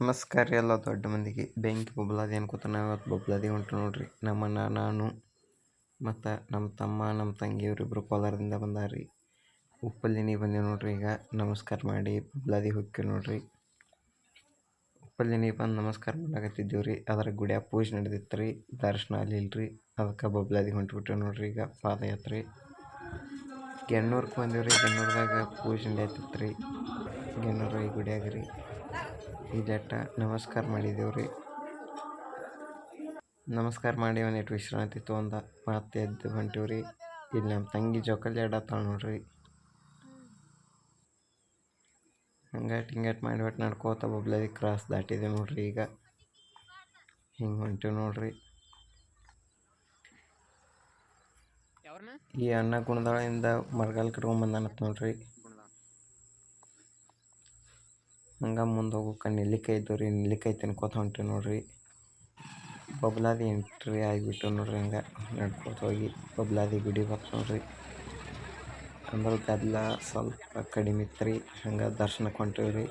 ನಮಸ್ಕಾರ ರೀ ಎಲ್ಲ ದೊಡ್ಡ ಮಂದಿಗೆ. ಬೆಂಕಿ ಬೊಬ್ಲಾದಿ ಅನ್ಕೋತ ಇವತ್ತು ಬೊಬ್ಲಾದಿ ಹೊಂಟು ನೋಡ್ರಿ. ನಮ್ಮಣ್ಣ, ನಾನು ಮತ್ತು ನಮ್ಮ ತಮ್ಮ, ನಮ್ಮ ತಂಗಿ ಇವರಿಬ್ಬರು ಕೋಲಾರದಿಂದ ಬಂದಾರ್ರಿ. ಉಪ್ಪಲ್ಲಿನಿ ಬಂದೀವಿ ನೋಡ್ರಿ ಈಗ. ನಮಸ್ಕಾರ ಮಾಡಿ ಬೊಬ್ಲಾದಿ ಹೋಗ್ತೀವಿ ನೋಡ್ರಿ. ಉಪ್ಪಲ್ಲಿನಿ ಬಂದು ನಮಸ್ಕಾರ ಮಾಡಾಕತ್ತಿದ್ದೀವಿ ರೀ. ಅದರ ಗುಡಿಯ ಪೂಜೆ ನಡೆದಿತ್ತು ರೀ ದರ್ಶನ ಆಗಲಿಲ್ಲ ರೀ ಅದಕ್ಕೆ ಬೊಬ್ಲಾದಿ ಹೊಂಟ್ಬಿಟ್ಟೇವೆ ನೋಡ್ರಿ ಈಗ ಪಾದಯಾತ್ರೆ. ಗೆಣ್ಣೂರ್ಗೆ ಬಂದೀವಿ ರೀ. ಗೆಣ್ಣೂರ್ದಾಗ ಪೂಜೆ ನಡೆಯತ್ತಿತ್ತು ರೀ ಗೆಣ್ಣೂರ ಈ ಗುಡಿಯಾಗ ರೀ. ಇದೆಟ್ಟ ನಮಸ್ಕಾರ ಮಾಡಿದೆವು ರೀ ನಮಸ್ಕಾರ ಮಾಡಿ ಒಂದಿಟ್ಟು ವಿಶ್ರಾಂತಿ ತೊಗೊಂಡ ಮತ್ತೆ ಎದ್ದು ಹೊಂಟೀವಿ ರೀ ಇಲ್ಲಿ ನಮ್ಮ ತಂಗಿ ಜೋಕಾಲಿ ಆಡತ್ತಾಳ ನೋಡ್ರಿ. ಹಂಗಾಟ್ ಹಿಂಗಾಟ್ ಮಾಡಿಬಿಟ್ಟು ನಡ್ಕೋತ ಬೊಬ್ಲಾದಿ ಕ್ರಾಸ್ ದಾಟಿದೆ ನೋಡ್ರಿ ಈಗ. ಹಿಂಗೆ ಹೊಂಟೀವಿ ನೋಡ್ರಿ. ಈ ಅಣ್ಣ ಗುಣದಳಿಂದ ಮರಗಾಲ್ ಕಟ್ಕೊಂಡ್ ಬಂದಾನತ್ ನೋಡ್ರಿ. ಹಂಗೆ ಮುಂದೆ ಹೋಗೋಕೆ ನೆಲ್ಲಿಕಾಯಿ ಇದ್ದವು ರೀ, ನೆಲ್ಲಿಕಾಯಿ ತಿನ್ಕೋತ ಹೊಂಟೀವಿ ನೋಡ್ರಿ. ಬಬ್ಲಾದಿ ಎಂಟ್ರಿ ಆಗಿಬಿಟ್ಟು ನೋಡ್ರಿ ಹಂಗೆ. ನಡ್ಕೋತ ಹೋಗಿ ಬಬ್ಲಾದಿ ಗುಡಿ ಬರ್ತು ನೋಡ್ರಿ. ಅಂದ್ರೆ ಗದ್ದಲ ಸ್ವಲ್ಪ ಕಡಿಮೆ ಇತ್ತು ರೀ, ಹಂಗೆ ದರ್ಶನಕ್ಕೆ ಹೊಂಟೀವಿ ರೀ.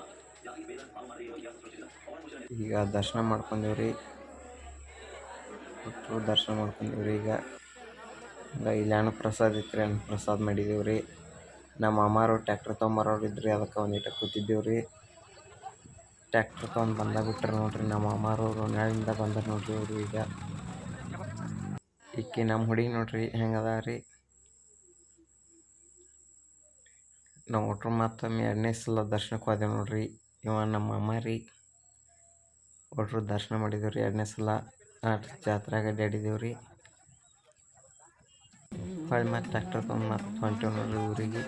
ಈಗ ದರ್ಶನ ಮಾಡ್ಕೊಂಡೇವು ರೀ. ದರ್ಶನ ಮಾಡ್ಕೊಂಡೀವಿ ರೀ ಈಗ. ಹಂಗೆ ಇಲ್ಲಿ ಪ್ರಸಾದ ಇತ್ತು ರೀ ಅಣ್ಣ ಪ್ರಸಾದ ಮಾಡಿದೇವು ರೀ. ನಮ್ಮ ಅಮ್ಮಾರು ಟ್ಯಾಕ್ಟ್ರ್ ತೊಗೊಂಬರೋರು ಇದ್ರಿ ಅದಕ್ಕೆ ಒಂದಿಟ್ಟು ಕೂತಿದ್ದೇವು ರೀ. ಟ್ಯಾಕ್ಟ್ರ್ ತೊಗೊಂಡು ಬಂದಾಗ ಬಿಟ್ರೆ ನೋಡ್ರಿ, ನಮ್ಮ ಅಮ್ಮಾರವರು ನಾಳಿಂದ ಬಂದಾರ ನೋಡ್ರಿ ಅವರು ಈಗ. ಈಕಿ ನಮ್ಮ ಹುಡುಗಿ ನೋಡ್ರಿ, ಹೆಂಗದ ರೀ? ನಾವು ಒಟ್ರು ಮತ್ತೊಮ್ಮೆ ಎರಡನೇ ಸಲ ದರ್ಶನಕ್ಕೆ ಹೋದೆವು ನೋಡ್ರಿ. ಇವ ನಮ್ಮ ಅಮ್ಮ ರೀ. ಒಟ್ರು ದರ್ಶನ ಮಾಡಿದೆವು ರೀ ಎರಡನೇ ಸಲ. ಆಟ ಜಾತ್ರೆಗೆ ಅಡ್ಡಾಡಿದೆವು ರೀ. ಹೊಳ್ಳಿ ಮತ್ತೆ ಟ್ಯಾಕ್ಟರ್ ತೊಗೊಂಡು ಮತ್ತೆ ಹೊಂಟೇವು ನೋಡ್ರಿ ಊರಿಗೆ.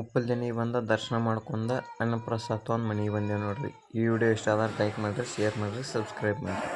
ಉಪ್ಪಲ್ದನಿ ಬಂದ ದರ್ಶನ ಮಾಡ್ಕೊಂಡ ಅನ್ನ ಪ್ರಸಾದ ತೊಗೊಂಡು ಮನೆಗೆ ಬಂದೇವು ನೋಡ್ರಿ. ಈ ವಿಡಿಯೋ ಇಷ್ಟ ಆದ್ರೆ ಲೈಕ್ ಮಾಡಿರಿ ಶೇರ್ ಮಾಡಿರಿ ಸಬ್ಸ್ಕ್ರೈಬ್ ಮಾಡಿರಿ.